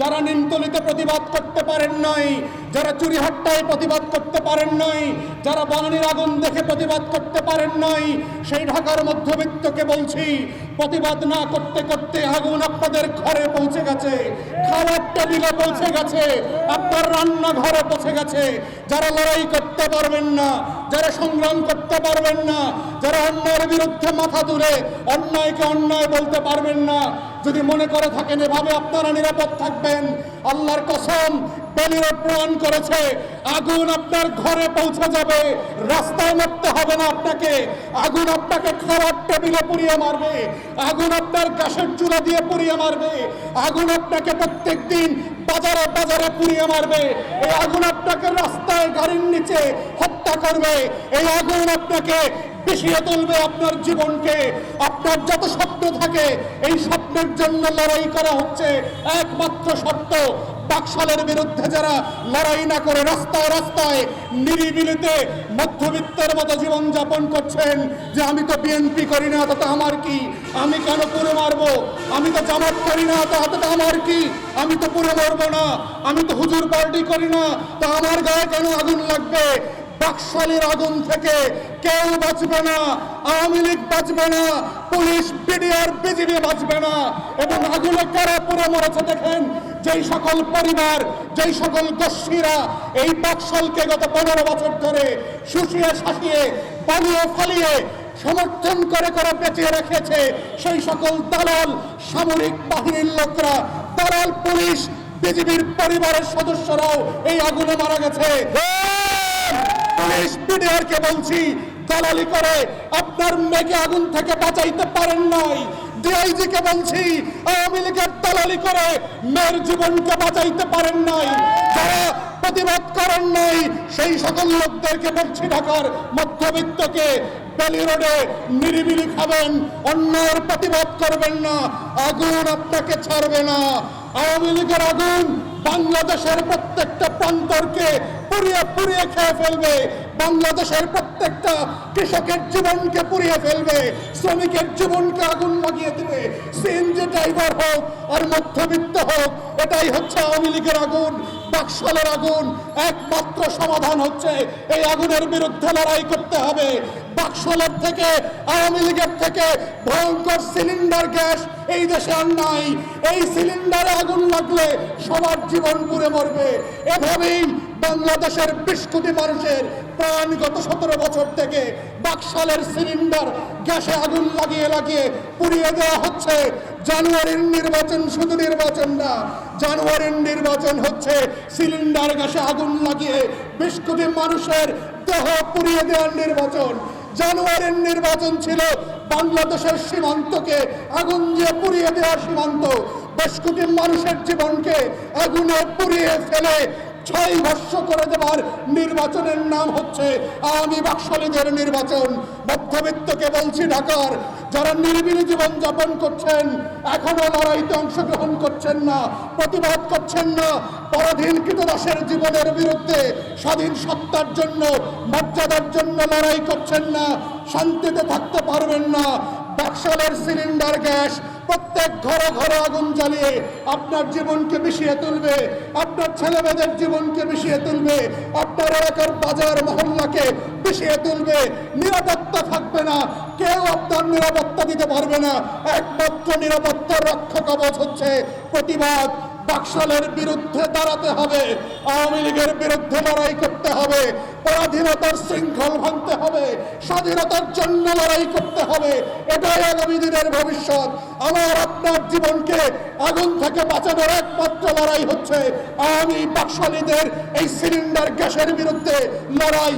যারা নিমতলিতে প্রতিবাদ করতে পারেন নাই, যারা চুরিহাট্টায় প্রতিবাদ করতে পারেন নাই, যারা বাঙালির আগুন দেখে প্রতিবাদ করতে পারেন নাই, সেই ঢাকার মধ্যবিত্তকে বলছি, প্রতিবাদ না করতে করতে আগুন আপনাদের ঘরে পৌঁছে গেছে খাবার টেবিলে পৌঁছে গেছে, আপনার রান্নাঘরে পৌঁছে গেছে, যারা লড়াই করতে পারবেন না, যারা সংগ্রাম করতে পারবেন না যারা অন্যায়ের বিরুদ্ধে মাথা তুলে অন্যায়কে অন্যায় বলতে পারবেন না, যদি মনে করে থাকেন এভাবে আপনারা নিরাপদ থাকবেন। আল্লাহর কসম প্রমাণ করেছে, আগুন আপনার ঘরে পৌঁছে যাবে, রাস্তায় মারতে হবে না আপনাকে। আগুন আপনাকে খাবার টেবিলে পুড়িয়ে মারবে, আগুন আপনার গ্যাসের চুলা দিয়ে পুড়িয়ে মারবে, আগুন আপনাকে প্রত্যেক দিন বাজারে বাজারে পুড়িয়ে মারবে, এই আগুন আপনাকে রাস্তায়, গাড়ির নিচে হত্যা করবে, এই আগুন আপনাকে পিছিয়ে তুলবে আপনার জীবনকে। আপনার যত স্বপ্ন থাকে, এই স্বপ্নের জন্য লড়াই করা হচ্ছে। একমাত্র শর্ত, বাকশালের বিরুদ্ধে যারা লড়াই না করে রাস্তায় রাস্তায় নিরিবিলিতে মধ্যবিত্তের মতো জীবন যাপন করছেন, যে আমি তো বিএনপি করি না, তাতে আমার কি? আমি কেন পুরো মারবো? আমি তো জামাত করি না তাতে আমার কি? আমি তো পুরো মারবো না, আমি তো হুজুর পার্টি করি না, তা আমার গায়ে কেন আগুন লাগবে? বাকশালীর আগুন থেকে কেউ বাঁচবে না, আওয়ামী লীগ বাঁচবে না, পুলিশ, বিডিআর, বিজিবি বাঁচবে না। এবং আগুনে কারা পুরো মরেছে, দেখেন, যেই সকল পরিবার, যেই সকল গোষ্ঠীরা এই বাকশালকে গত পনেরো বছর ধরে শুষিয়ে, শাসিয়ে পালিয়ে ফালিয়ে, সমর্থন করে করে বেঁচিয়ে রেখেছে সেই সকল দালাল, সামরিক বাহিনীর লোকরা। দালাল, পুলিশ, বিজিবির পরিবারের সদস্যরাও এই আগুনে মারা গেছে। পুলিশ বিডিআরকে বলছি, দালালি করে আপনার মেয়েকে আগুন থেকে বাঁচাইতে পারেন নাই। ডিআইজি কে বলছি, আওয়ামী লীগের দালালি করে মেয়ের জীবনকে বাঁচাইতে পারেন নাই। যারা প্রতিবাদ করেন নাই, সেই সকল লোকদেরকে বলছি, ঢাকার মধ্যবিত্তকে বেলি রোডে নিরিবিলি খাবেন, অন্যায়ের প্রতিবাদ করবেন না, আগুন আপনাকে ছাড়বে না। আওয়ামী লীগের আগুন বাংলাদেশের প্রত্যেকটা প্রান্তরকে পুড়িয়ে পুড়িয়ে খেয়ে ফেলবে। বাংলাদেশের প্রত্যেকটা কৃষকের জীবনকে পুড়িয়ে ফেলবে, শ্রমিকের জীবনকে আগুন লাগিয়ে দেবে। সিএনজি ড্রাইভার হোক আর মধ্যবিত্ত হোক, এটাই হচ্ছে আওয়ামী লীগের আগুন, বাকশালের আগুন। একমাত্র সমাধান হচ্ছে এই আগুনের বিরুদ্ধে লড়াই করতে হবে। বাকশালের থেকে, আওয়ামী লীগের থেকে ভয়ঙ্কর সিলিন্ডার গ্যাস এই দেশে আর নাই। এই সিলিন্ডারে আগুন লাগলে সবার জীবন পুড়ে মরবে। এভাবেই বাংলাদেশের বিশ কোটি মানুষের প্রাণ গত সতেরো বছর থেকে বাকশালের সিলিন্ডার গ্যাসে আগুন লাগিয়ে লাগিয়ে পুড়িয়ে দেওয়া হচ্ছে। জানুয়ারির নির্বাচন শুধু নির্বাচন না, জানুয়ারির নির্বাচন হচ্ছে সিলিন্ডার গ্যাসে আগুন লাগিয়ে বিশ কোটি মানুষের দেহ পুড়িয়ে দেওয়ার নির্বাচন। জানুয়ারির নির্বাচন ছিল, বাংলাদেশের সীমান্তকে আগুন দিয়ে পুড়িয়ে দেওয়া সীমান্ত। বেশ কোটি মানুষের জীবনকে আগুনে পুড়িয়ে ফেলে ছয় বর্ষ করে দেওয়ার নির্বাচনের নাম হচ্ছে আওয়ামী বাকশালীদের নির্বাচন। মধ্যবিত্তকে বলছি ঢাকার, যারা নিরিবিলি জীবন যাপন করছেন, এখনও লড়াইতে অংশগ্রহণ করছেন না, প্রতিবাদ করছেন না পরাধীন কৃতদাসের জীবনের বিরুদ্ধে স্বাধীন সত্তার জন্য, মর্যাদার জন্য লড়াই করছেন না, শান্তিতে থাকতে পারবেন না, বাকশালের সিলিন্ডার গ্যাস প্রত্যেক ঘরে ঘরে আগুন জ্বালিয়ে আপনার জীবনকে মিশিয়ে তুলবে। আপনার ছেলেমেয়েদের জীবনকে মিশিয়ে তুলবে। আপনার এলাকার বাজার মহল্লাকে মিশিয়ে তুলবে। নিরাপত্তা থাকবে না। কেউ আপনার নিরাপত্তা দিতে পারবে না। একমাত্র নিরাপত্তার রক্ষা কবচ হচ্ছে প্রতিবাদ। বাকশালের বিরুদ্ধে দাঁড়াতে হবে। আওয়ামী লীগের বিরুদ্ধে লড়াই করতে হবে। পরাধীনতার শৃঙ্খল ভাঙতে হবে। স্বাধীনতার জন্য লড়াই করতে হবে। এটাই আগামী দিনের ভবিষ্যৎ। আমার, আপনার জীবনকে আগুন থেকে বাঁচানোর একমাত্র লড়াই হচ্ছে আওয়ামী বাকশালীদের এই সিলিন্ডার গ্যাসের বিরুদ্ধে লড়াই।